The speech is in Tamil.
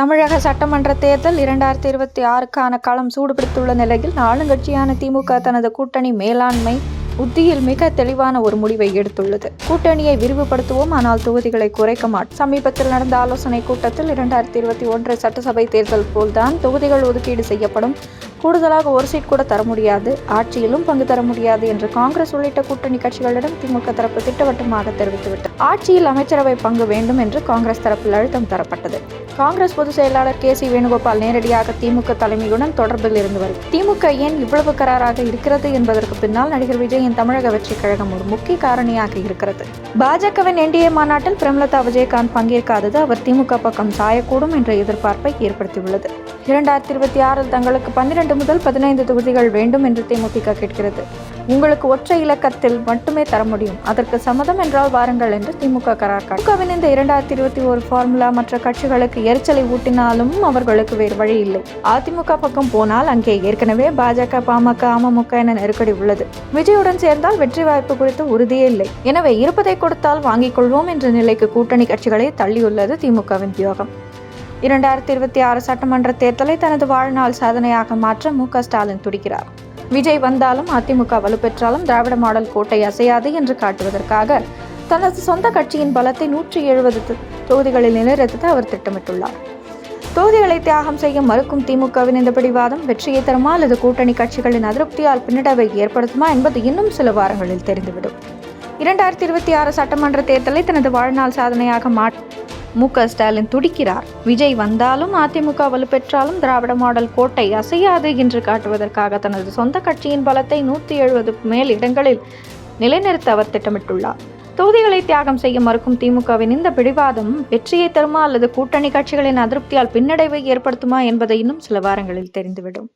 தமிழக சட்டமன்ற தேர்தல் இரண்டாயிரத்தி இருபத்தி ஆறுக்கான களம் சூடுபிடித்துள்ள நிலையில் ஆளுங்கட்சியான திமுக தனது கூட்டணி மேலாண்மை உத்தியில் மிக தெளிவான ஒரு முடிவை எடுத்துள்ளது. கூட்டணியை விரிவுபடுத்துவோம் ஆனால் தொகுதிகளை குறைக்க மாட்டோம் சமீபத்தில் நடந்த ஆலோசனை கூட்டத்தில் இரண்டாயிரத்தி இருபத்தி ஒன்று சட்டசபை தேர்தல் போல்தான் தொகுதிகள் ஒதுக்கீடு செய்யப்படும் கூடுதலாக ஒரு சீட் கூட தர முடியாது. ஆட்சியிலும் பங்கு தர முடியாது என்று காங்கிரஸ் உள்ளிட்ட கூட்டணி கட்சிகளிடம் திமுக தரப்பு திட்டவட்டமாக தெரிவித்துவிட்டது ஆட்சியில் அமைச்சரவை பங்கு வேண்டும் என்று காங்கிரஸ் தரப்பில் அழுத்தம் தரப்பட்டது. காங்கிரஸ் பொதுச் செயலாளர் கே சி வேணுகோபால் நேரடியாக திமுக தலைமையுடன் தொடர்பில் இருந்து வரும். திமுக ஏன் இவ்வளவு கராராக இருக்கிறது என்பதற்கு பின்னால் நடிகர் விஜயின் தமிழக வெற்றி கழகம் ஒரு முக்கிய காரணியாக இருக்கிறது. பாஜகவின் என்டிஏ மாநாட்டில் பிரேமலதா விஜயகாந்த் பங்கேற்காதது அவர் திமுக பக்கம் சாயக்கூடும் என்ற எதிர்பார்ப்பை ஏற்படுத்தியுள்ளது. இரண்டாயிரத்தி இருபத்தி ஆறில் தங்களுக்கு பன்னிரண்டு முதல் பதினைந்து தொகுதிகள் வேண்டும் என்று தேமுதிக கேட்கிறது. உங்களுக்கு ஒற்றை இலக்கத்தில் மட்டுமே தர முடியும். அதற்கு சம்மதம் என்றால் வாருங்கள் என்று திமுக கரார் திமுகவின் இந்த இரண்டாயிரத்தி இருபத்தி ஒரு ஃபார்முலா மற்ற கட்சிகளுக்கு எரிச்சலை ஊட்டினாலும் அவர்களுக்கு வேறு வழி இல்லை. அதிமுக பக்கம் போனால் அங்கே ஏற்கனவே பாஜக பாமக அமமுக என நெருக்கடி உள்ளது. விஜயுடன் சேர்ந்தால் வெற்றி வாய்ப்பு குறித்து உறுதியே இல்லை. எனவே இருப்பதை கொடுத்தால் வாங்கிக் கொள்வோம் என்ற நிலைக்கு கூட்டணி கட்சிகளை தள்ளியுள்ளது திமுகவின் வியோகம் இரண்டாயிரத்தி இருபத்தி ஆறு சட்டமன்ற தேர்தலை தனது வாழ்நாள் சாதனையாக மாற்ற மு ஸ்டாலின் துடிக்கிறார். விஜய் வந்தாலும் அதிமுக வலுப்பெற்றாலும் திராவிட மாடல் கோட்டை அசையாது என்று காட்டுவதற்காக தனது சொந்த கட்சியின் பலத்தை நூற்றி எழுபது தொகுதிகளில் நிலைநிறுத்த அவர் திட்டமிட்டுள்ளார். தொகுதிகளை தியாகம் செய்ய மறுக்கும் திமுகவின் இந்த பிடிவாதம் வெற்றியை தருமா அல்லது கூட்டணி கட்சிகளின் அதிருப்தியால் பின்னடைவை ஏற்படுத்துமா என்பது இன்னும் சில வாரங்களில் தெரிந்துவிடும். இரண்டாயிரத்தி இருபத்தி ஆறு சட்டமன்ற தேர்தலை தனது வாழ்நாள் சாதனையாக மாற்ற மு க. ஸ்டாலின் துடிக்கிறார். விஜய் வந்தாலும் அதிமுக வலுப்பெற்றாலும் திராவிட மாடல் கோட்டை அசையாது என்று காட்டுவதற்காக தனது சொந்த கட்சியின் பலத்தை நூற்றி எழுபது மேல் இடங்களில் நிலைநிறுத்த அவர் திட்டமிட்டுள்ளார். தொகுதிகளை தியாகம் செய்ய மறுக்கும் திமுகவின் இந்த பிடிவாதம் வெற்றியை தருமா அல்லது கூட்டணி கட்சிகளின் அதிருப்தியால் பின்னடைவை ஏற்படுத்துமா என்பதை இன்னும் சில வாரங்களில் தெரிந்துவிடும்.